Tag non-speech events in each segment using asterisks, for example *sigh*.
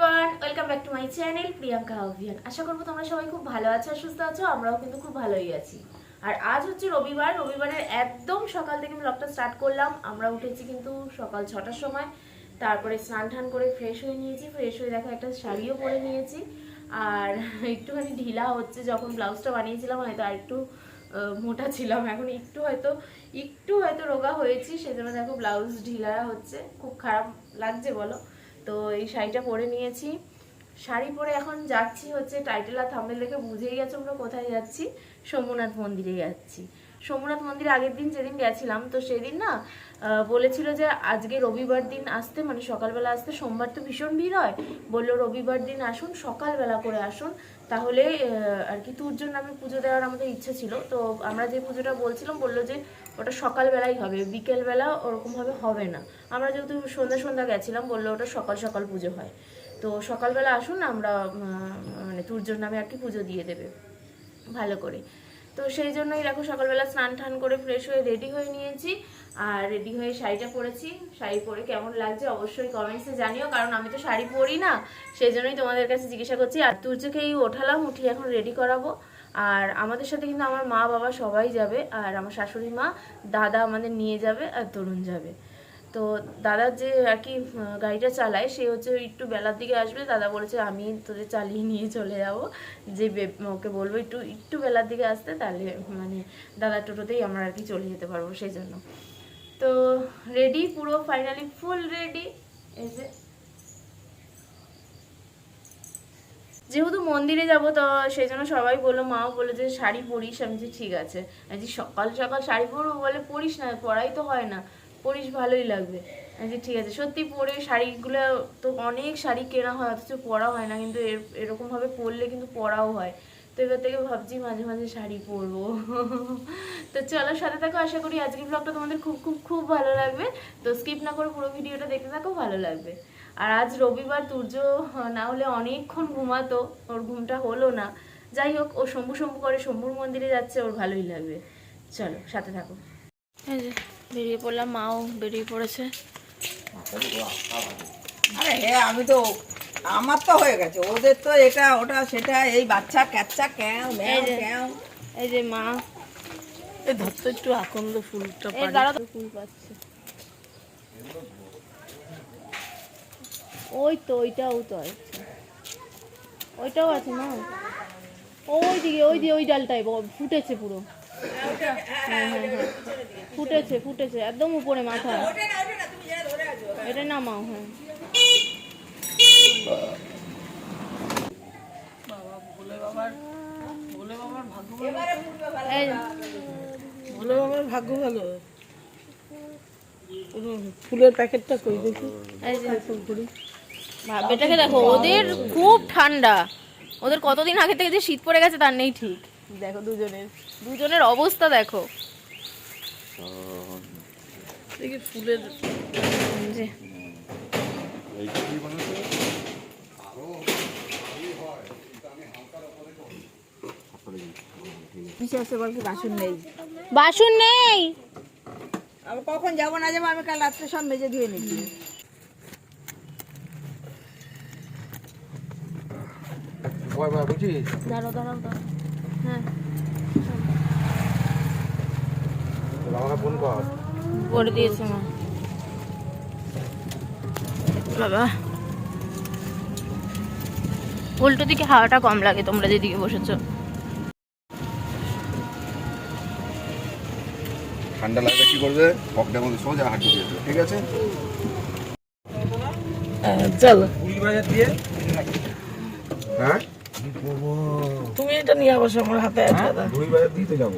Everyone welcome back to my channel Priyanka অভিয়ান আশা করব তোমরা সবাই খুব ভালো আছো আর সুস্থ আছো, আমরাও কিন্তু খুব ভালোই আছি। আর আজ হচ্ছে রবিবার, রবিবারের একদম সকাল থেকে ব্লগটা স্টার্ট করলাম। আমরা উঠেছি কিন্তু সকাল ছটার সময়। তারপরে স্নান টান করে ফ্রেশ হয়ে নিয়েছি। ফ্রেশ হয়ে দেখো একটা শাড়িও পরে নিয়েছি। আর একটুখানি ঢিলা হচ্ছে যখন ব্লাউজটা বানিয়েছিলাম, হয়তো আর একটু মোটা ছিলাম। এখন একটু হয়তো একটু হয়তো রোগা হয়েছি, সেজন্য দেখো ব্লাউজ ঢিলা হচ্ছে। খুব খারাপ লাগছে বলো। তো এই শাড়িটা পরে নিয়েছি। শাড়ি পরে এখন যাচ্ছি হচ্ছে টাইটেল আর থাম্বেল দেখে বুঝেই গেছো আমরা কোথায় যাচ্ছি। সোমনাথ মন্দিরে যাচ্ছি। সোমনাথ মন্দিরে আগের দিন যেদিন গেছিলাম, তো সেদিন না বলেছিল যে আজকে রবিবার দিন আসতে মানে সকালবেলা আসতে, সোমবার তো ভীষণ ভিড় হয়, বলল রবিবার দিন আসুন, সকালবেলা করে আসুন, তাহলে আর কি তুর্যর নামে পুজো দেওয়ার আমাদের ইচ্ছে ছিল, তো আমরা যে পুজোটা বলছিলাম, বলল যে ওটা সকালবেলাই হবে, বিকেলবেলা ওরকমভাবে হবে না। আমরা যেহেতু সন্ধ্যা সন্ধ্যা গেছিলাম, বলল ওটা সকাল সকাল পুজো হয়। তো সকালবেলা আসুন, আমরা মানে তুর্যর নামে আর কি পুজো দিয়ে দেবে, ভালো করে। তো সেই জন্যই দেখো সকালবেলা স্নান টান করে ফ্রেশ হয়ে রেডি হয়ে নিয়েছি। আর রেডি হয়ে শাড়িটা পরেছি। শাড়ি পরে কেমন লাগছে অবশ্যই কমেন্টসে জানিও, কারণ আমি তো শাড়ি পরি না। সেই জন্যই তোমাদের কাছে জিজ্ঞাসা করছি, আর তুর্যকেই ওঠালাম উঠিয়ে এখন রেডি করাবো। আর আমাদের সাথে কিন্তু আমার মা বাবা সবাই যাবে, আর আমার শাশুড়ি মা, দাদা আমাদের নিয়ে যাবে, আর তরুণ যাবে। তো দাদা যে আর কি গাড়িটা চালায়, সে হচ্ছে একটু বেলার দিকে আসবে। দাদা বলেছে, আমি তোদের চালিয়ে নিয়ে চলে যাব। যে ওকে বলব একটু একটু বেলার দিকে আসতে, তাহলে মানে দাদা টোটোতেই আমরা আর কি চলে যেতে পারব সেই জন্য তো রেডি পুরো ফাইনালি ফুল রেডি এই যে। যেহেতু মন্দিরে যাব, তো সেই জন্য সবাই বলল, মাও বলল যে, শাড়ি পরিস। আমি যে, ঠিক আছে। যে, সকাল সকাল শাড়ি পরবো বলে পরিস না পরাই তো হয় না। পরিস ভালোই লাগবে। যে ঠিক আছে, সত্যি পরে শাড়িগুলো তো অনেক শাড়ি কেনা হয়, অথচ পরা হয় না, কিন্তু এর- এরকমভাবে পরলে কিন্তু পরাও হয়। তো এবার থেকে ভাবছি মাঝে মাঝে শাড়ি পরবো। তো চলো সাথে থাকো, আশা করি আজকের ব্লগটা তোমাদের খুব খুব খুব ভালো লাগবে। তো স্কিপ না করে পুরো ভিডিওটা দেখতে থাকো, ভালো লাগবে। আর আজ রবিবার তুর্য না হলে অনেকক্ষণ ঘুমাতো, ওর ঘুমটা হলো না। যাই হোক, ও শম্ভু শম্ভু করে শম্ভুর মন্দিরে যাচ্ছে, ওর ভালোই লাগবে। চলো, সাথে থাকো। বেরিয়ে পড়লাম মাও বেরিয়ে পড়েছে। আরে হ্যাঁ আমি তো আমার তো হয়ে গেছে। ওদের তো এটা ওটা সেটা এই বাচ্চা ক্যাচ্চা ক্যাও ম্যাও এই যে। ক্যাও এই যে মা। এই ধরতো একটু আকন্দ ফুলটা এই দাঁড়া ফুল পাচ্ছে। ওই তো ওইটাও তো আছে। ওইটাও আছে না? ওই দিকে ওই দিকে ওই ডালটাই ফুটেছে পুরো। ফুটেছে ফুটেছে একদম উপরে মাথা। এটা নামাও হ্যাঁ। ভোলে বাবার ভাগ্য ভোলে। ফুলের প্যাকেটটা কই দেখি। এটাকে দেখো ওদের খুব ঠান্ডা। ওদের কতদিন আগে থেকে যে শীত পড়ে গেছে তার নেই ঠিক। দেখো দুজনের দুজনের অবস্থা দেখো। দেখি ফুলের যে। বাসন নেই? আমি কখন যাব না যাব আমি কাল রাত্রে সব মেজে ধুয়ে নিচ্ছি। দাঁড়াও দাঁড়াও দাঁড়াও। হ্যাঁ। করে। দিয়েছে মা। বাবা। উল্টো দিকে হাওয়াটা কম লাগে তোমরা যেদিকে বসেছো। ঠান্ডা লাগলে কি করবে? পকেটের মধ্যে সোজা ঢুকিয়ে দেবে ঠিক আছে? হ্যাঁ, চলো। হ্যাঁ? তুমি এটা নিয়ে আবার আমার হাতে আছে দাদা। দুই বাজার দিতে যাব।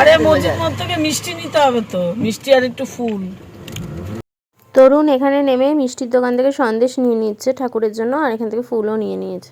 আরে মসজিদ মত থেকে মিষ্টি নিতে হবে তো। মিষ্টি আর একটু ফুল। তরুণ এখানে নেমে মিষ্টির দোকান থেকে সন্দেশ নিয়ে নিচ্ছে ঠাকুরের জন্য আর এখান থেকে ফুলও নিয়ে নিয়েছে।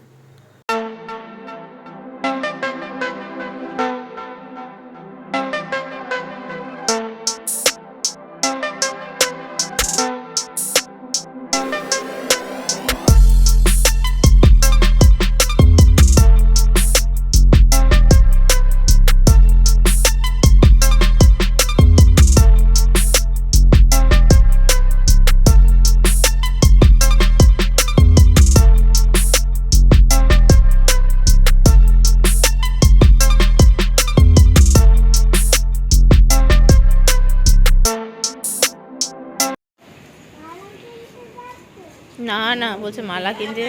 বলছে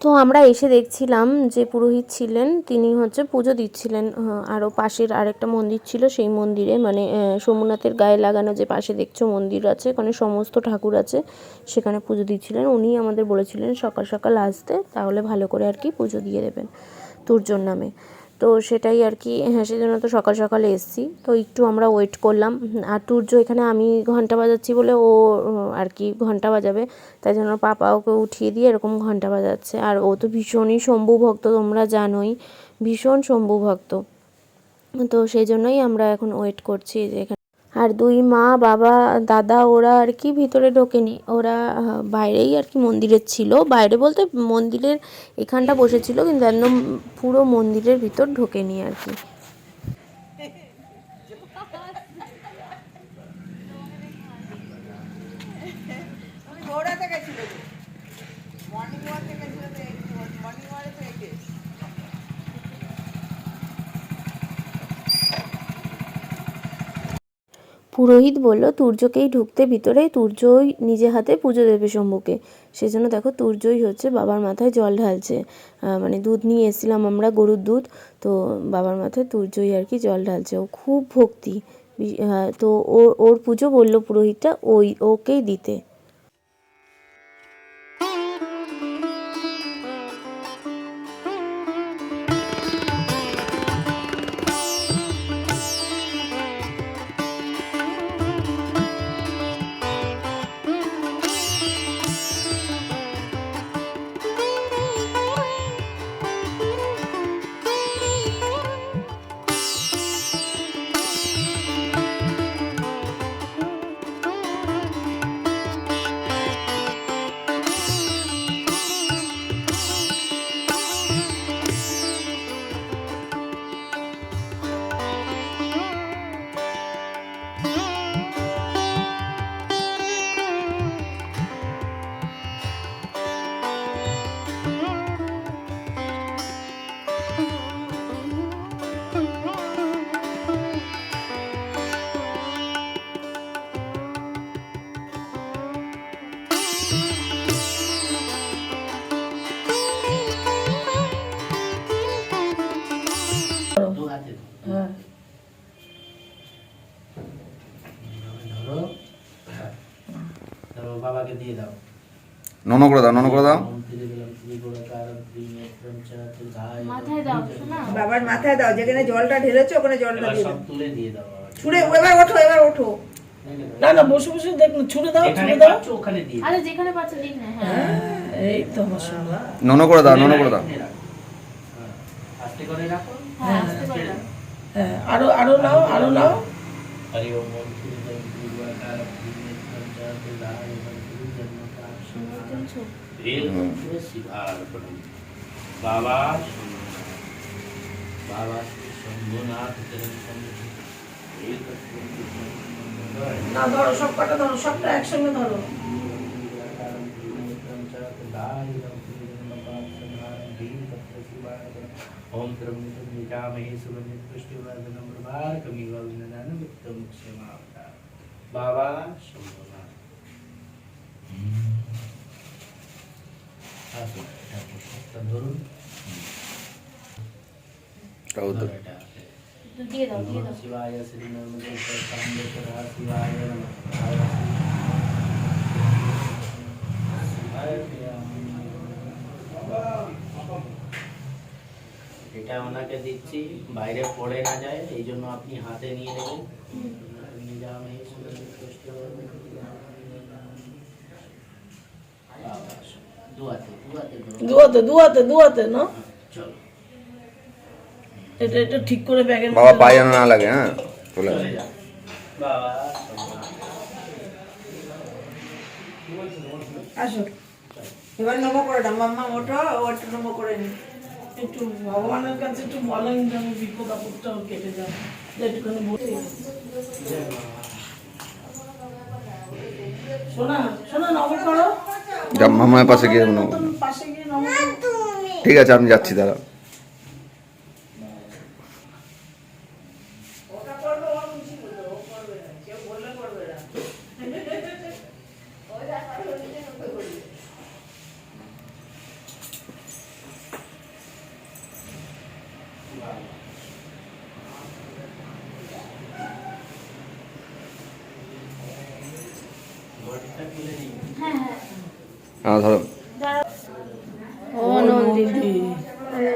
তো আমরা এসে দেখছিলাম যে পুরোহিত ছিলেন, তিনি হচ্ছে পুজো দিচ্ছিলেন আরও পাশের আরেকটা মন্দির ছিল, সেই মন্দিরে মানে সোমনাথের গায়ে লাগানো যে পাশে দেখছ মন্দির আছে, ওখানে সমস্ত ঠাকুর আছে, সেখানে পুজো দিচ্ছিলেন। উনি আমাদের বলেছিলেন সকাল সকাল আসতে, তাহলে ভালো করে আর কি পুজো দিয়ে দেবেন তুর্যর নামে তো সেটাই আর কি। হ্যাঁ সেই জন্য তো সকাল সকালে এসেছি। তো একটু আমরা ওয়েট করলাম। আর তুর্য এখানে আমি ঘণ্টা বাজাচ্ছি বলে ও আর কি ঘণ্টা বাজাবে। তাই জন্য পাপা ওকে উঠিয়ে দিয়ে এরকম ঘণ্টা বাজাচ্ছে। আর ও তো ভীষণই শম্ভু ভক্ত, তোমরা জানোই। ভীষণ শম্ভু ভক্ত। তো সেই জন্যই আমরা এখন ওয়েট করছি যে আর দুই মা, বাবা, দাদা, ওরা আর কি ভিতরে ঢোকেনি। ওরা বাইরেই আর কি মন্দিরের ছিল। বাইরে বলতে মন্দিরের এখানটা বসেছিল, কিন্তু একদম পুরো মন্দিরের ভিতর ঢোকেনি আর কি। পুরোহিত বলল, তুর্যকেই ঢুকতে ভিতরে, তুর্যই নিজে হাতে পুজো দেবে শম্ভুকে সেজন্য দেখো, তুর্যই হচ্ছে বাবার মাথায় জল ঢালছে। মানে দুধ নিয়ে এসেছিলাম আমরা, গরুর দুধ। তো বাবার মাথায় তুর্যই আর কি জল ঢালছে। ও খুব ভক্তি। তো ওর ওর পুজো বলল পুরোহিতটা, ওই, ওকেই দিতে। দিয়ে দাও। নন করে দাও নন করে দাও। দাও বাবার মাথায় দাও যেখানে জলটা ঢেলেছো ওখানে জলটা দিয়ে সব দাও। তুলে দিয়ে দাও। ছুড়ে এবার ওঠো এবার ওঠো। না না বসে বসে দেখ না ছুড়ে দাও ছুড়ে দাও। ওখানে দিয়ে আরে যেখানে পাচ্ছে দিন না হ্যাঁ। এই তো সোনা। নন করে দাও নন করে দাও। হ্যাঁ, আস্তে করে রাখো। হ্যাঁ আসতে পারলাম হ্যাঁ আরও আরও নাও আরও নাও। হরি ওম ওম শ্রী জয় বাবা শম্ভুনাথ। বাবা শ্রী শম্ভুনাথ চরণ সন্নিধি। এই তত্ত্বটি শম্ভুনাথ। না ধরো সব কটা ধরো সবটা একসঙ্গে ধরো ओम त्र्यंबकं यजामहे सुगन्धिं पुष्टिवर्धनं प्रभारकमिव विनदानमुत्तमं क्षमावता बाबा शम्भुनाथ আসুন এটা প্রসাদটা ধরুন তাও তো এটা আছে। দিয়ে দাও দিয়ে নমঃ দাও শিবায় শ্রী নর্মদেশ্বর কান্দেশ্বর শিবায় নমঃ শিবায় এটা ওনাকে দিচ্ছি বাইরে পড়ে না যায় এই জন্য আপনি হাতে নিয়ে নেবেন নিয়ে যাওয়া এই সুন্দর কষ্ট দুয়াতে দুয়াতে দুয়াতে না? এটা এটা ঠিক করে ব্যাগের বাবা পায়ে না লাগে হ্যাঁ? চলে বাবা আসো। এবার নমো করে দাও। মাম্মা ওঠো ও একটু নমো করে নি। একটু ভগবানের কাছে একটু বলেন যেন বিপদ আপদটাও কেটে যায় একটুখানি বসে শোনা শোনা নমো করো। যা মামার পাশে গিয়ে গিয়ে ঠিক আছে আমি যাচ্ছি দাঁড়া হ্যাঁ। ধরো। নন্দী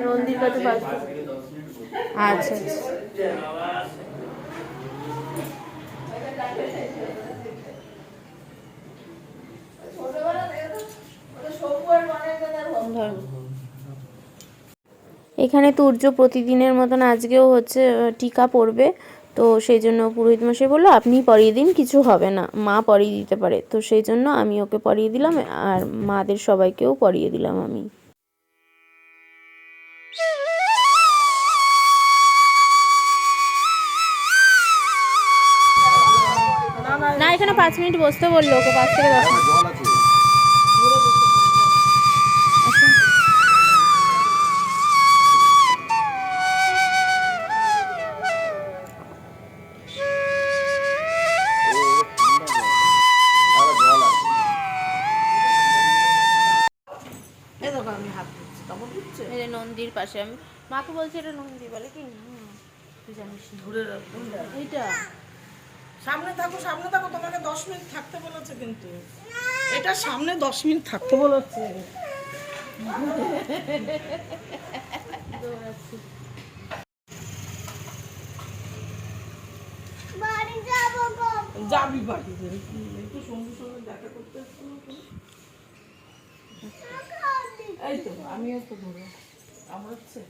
নন্দীর কাছে আচ্ছা। এখানে তুর্য প্রতিদিনের মতন আজকেও হচ্ছে টিকা পড়বে। তো সেই জন্য পুরোহিত মশাই বলল আপনি পরিয়ে দিন কিছু হবে না। মা পরিয়ে দিতে পারে। তো সেই জন্য আমি ওকে পরিয়ে দিলাম আর মাদের সবাইকেও পরিয়ে দিলাম আমি। না এখানে পাঁচ মিনিট বসতে বলল ওকে পাঁচ থেকে দশ মিনিট। এই দেখো আমি হাত দিচ্ছি তখন দিচ্ছে এই নন্দীর পাশে আমি মাকে বলছি এটা নন্দী বলে কি? তুই জানিস ধরে রাখুন এইটা। সামনে থাকো সামনে থাকো তোমাকে দশ মিনিট থাকতে বলেছে কিন্তু। এটা সামনে দশ মিনিট থাকতে বলেছে। যাবি বাড়িতে একটু সঙ্গে সঙ্গে দেখা করতে এসছো না তুমি? এই তো আমিও তো ধরো আমার হচ্ছে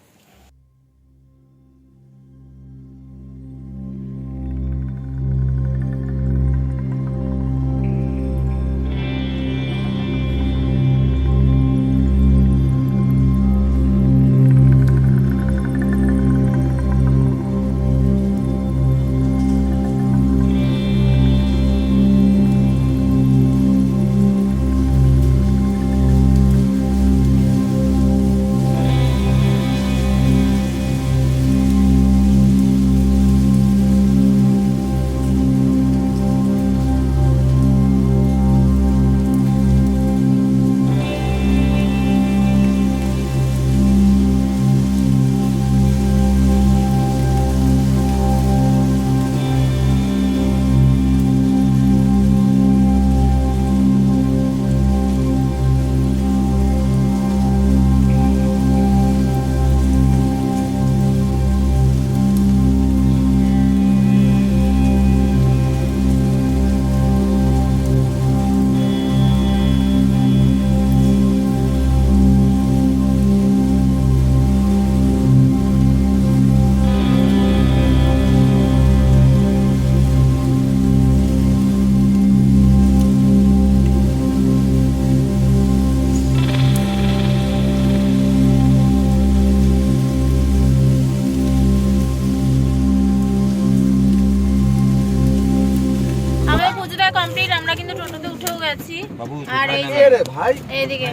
উঠেও আর এই যে ভাই এইদিকে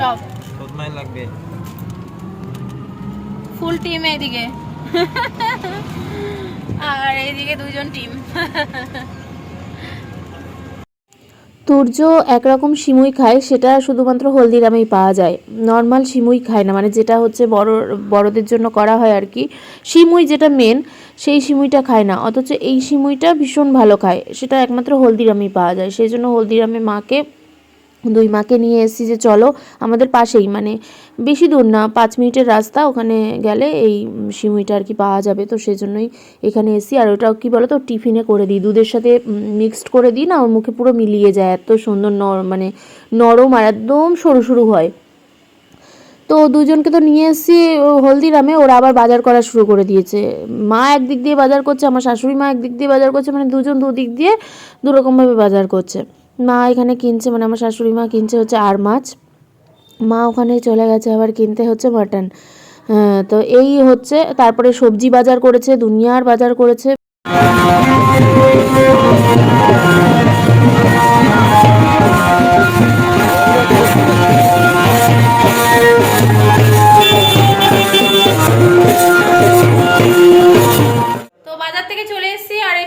সব। তোদমাই লাগবে। ফুল টিম এইদিকে। *laughs* আর এইদিকে দুজন টিম। *laughs* তুর্য একরকম সিমুই খায়, সেটা শুধুমাত্র হলদিরামেই পাওয়া যায়। নর্মাল সিমুই খায় না মানে যেটা হচ্ছে বড়, বড়দের জন্য করা হয় আর কি। সিমুই যেটা মেন সেই সিমুইটা খায় না। অথচ এই সিমুইটা ভীষণ ভালো খায়। সেটা একমাত্র হলদিরামেই পাওয়া যায়। সেই জন্য হলদিরামে মাকে দুই মাকে নিয়ে এসেছি যে চলো আমাদের পাশেই মানে বেশি দূর না, পাঁচ মিনিটের রাস্তা, ওখানে গেলে এই সিমুইটা আর কি পাওয়া যাবে। তো সেই জন্যই এখানে এসি আর ওটাও কি বলো তো টিফিনে করে দিই। দুধের সাথে মিক্সড করে দিই না, ওর মুখে পুরো মিলিয়ে যায়। এত সুন্দর নর মানে নরম আর একদম সরু সরু হয়। তো দুজনকে তো নিয়ে এসেছি হলদিরামে। ওরা আবার বাজার করা শুরু করে দিয়েছে। মা একদিক দিয়ে বাজার করছে, আমার শাশুড়ি মা একদিক দিয়ে বাজার করছে মানে দুজন দুদিক দিয়ে দুরকমভাবে বাজার করছে। মা এখানে কিনছে মানে আমার শাশুড়ি মা কিনছে হচ্ছে আর মাছ। মা ওখানে চলে গেছে আবার কিনতে হচ্ছে মাটন হ্যাঁ, তো এই হচ্ছে তারপরে সবজি বাজার করেছে দুনিয়ার বাজার করেছে।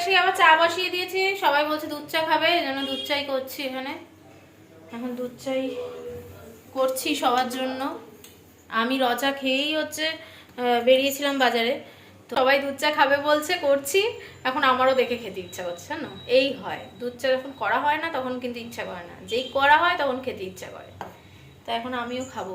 এসে আবার চা বসিয়ে দিয়েছি, সবাই বলছে দুধ চা খাবে, এই জন্য দুধ চাই করছি এখানে। এখন দুধ চাই করছি সবার জন্য। আমি রচা খেয়েই হচ্ছে বেরিয়েছিলাম বাজারে। তো সবাই দুধ চা খাবে বলছে, করছি। এখন আমারও দেখে খেতে ইচ্ছা করছে না এই হয়। দুধ চা যখন করা হয় না, তখন কিন্তু ইচ্ছা করে না। যেই করা হয়, তখন খেতে ইচ্ছা করে। তো এখন আমিও খাব।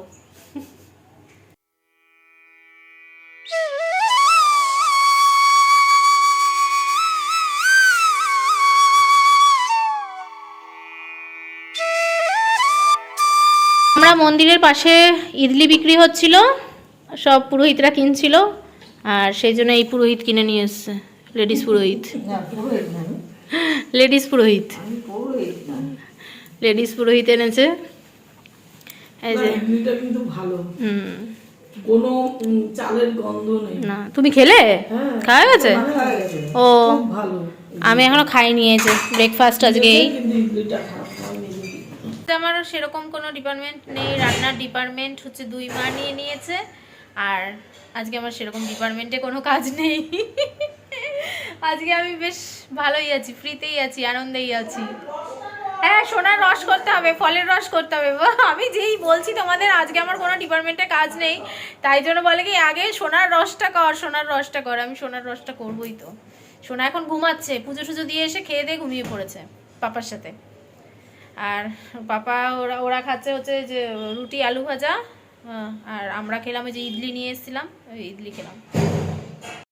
আমরা মন্দিরের পাশে ইডলি বিক্রি হচ্ছিল সব পুরোহিতরা কিনছিল আর সেই জন্য এই পুরোহিত কিনে নিয়ে এসছে লেডিস পুরোহিত। লেডিস পুরোহিত। লেডিস পুরোহিত এনেছে। এই যে। কিন্তু ভালো। হুম। কোনো চালের গন্ধ নেই। না তুমি খেলে? হ্যাঁ খাওয়া গেছে? ও। ভালো। আমি এখনও খাইনি এই যে ব্রেকফাস্ট আজকেই কিন্তু ইডলিটা খারাপ আমার সেরকম কোনো ডিপার্টমেন্ট নেই। রান্নার ডিপার্টমেন্ট হচ্ছে দুই মা নিয়ে নিয়েছে, আর আজকে আমার সেরকম ডিপার্টমেন্টে কোনো কাজ নেই। আজকে আমি বেশ ভালোই আছি, ফ্রিতেই আছি, আনন্দেই আছি। হ্যাঁ সোনার রস করতে হবে, ফলের রস করতে হবে। আমি যেই বলছি তোমাদের, আজকে আমার কোনো ডিপার্টমেন্টে কাজ নেই। তাই জন্য বলে কি, আগে সোনার রসটা কর, সোনার রসটা কর, আমি সোনার রসটা করবোই তো। সোনা এখন ঘুমাচ্ছে পুজো সুজো দিয়ে এসে খেয়ে দিয়ে ঘুমিয়ে পড়েছে, পাপার সাথে। আর পাপা, ওরা ওরা খাচ্ছে হচ্ছে যে রুটি, আলু ভাজা আর আমরা খেলাম ওই যে ইডলি নিয়ে এসেছিলাম, ওই ইডলি খেলাম।